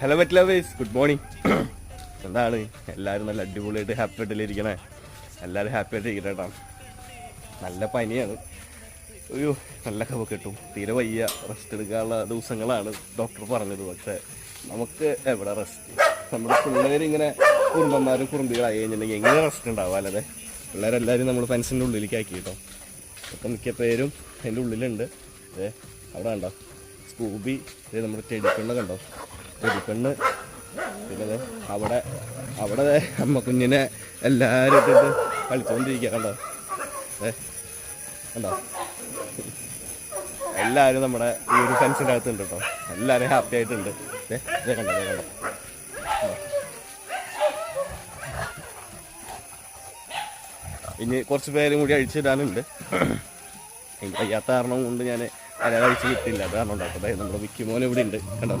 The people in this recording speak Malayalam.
ഹലോ മറ്റ് ലവേഴ്സ് ഗുഡ് മോർണിംഗ് എന്താണ്? എല്ലാവരും നല്ല അടിപൊളിയായിട്ട് ഹാപ്പി ആയിട്ടിരിക്കണേ എല്ലാവരും ഹാപ്പി ആയിട്ട് കേട്ടോ നല്ല പനിയാണ്. അയ്യോ നല്ല കവ കിട്ടും. തീരെ വയ്യ. റെസ്റ്റ് എടുക്കാനുള്ള ദിവസങ്ങളാണ് ഡോക്ടർ പറഞ്ഞത്. പക്ഷേ നമുക്ക് എവിടെ റെസ്റ്റ് നമ്മുടെ പിള്ളേരിങ്ങനെ കുറുമ്പന്മാരും കുറുമ്പികളായി കഴിഞ്ഞിട്ടുണ്ടെങ്കിൽ എങ്ങനെ റെസ്റ്റ് ഉണ്ടാവുക അല്ലാതെ? പിള്ളേരെല്ലാവരും നമ്മൾ ഫെൻസിന്റെ ഉള്ളിലേക്ക് ആക്കി കേട്ടോ. അപ്പം മിക്ക പേരും അതിന്റെ ഉള്ളിലുണ്ട്. അതെ അവിടെ കണ്ടോ? സ്കൂബി ഇത് നമ്മുടെ ടെടിപ്പെണ്ണ് കണ്ടോ? ടെടിപ്പെണ്ണ് പിന്നെ അവിടെ അവിടെ അമ്മ കുഞ്ഞിനെ എല്ലാവരും ഇട്ടിട്ട് കളിച്ചുകൊണ്ടിരിക്കുക കണ്ടോ? ഏ കണ്ടോ? എല്ലാവരും നമ്മുടെ ഈ ഒരു ഫെൻസിന്റെ അകത്തുണ്ട് കേട്ടോ. എല്ലാവരും ഹാപ്പി ആയിട്ടുണ്ട്. ഏ ഇതേ കണ്ടോ ഇതേ കണ്ടോ? ഇനി കുറച്ച് പേരും കൂടി അഴിച്ചിടാനുണ്ട്. വയ്യാത്ത കാരണം കൊണ്ട് ഞാൻ അയാൾ അഴിച്ചു കിട്ടില്ല അത് കാരണം ഉണ്ടാക്കും അതായത് നമ്മുടെ വിക്കിമോൻ ഇവിടെ ഉണ്ട്. കണ്ടോ?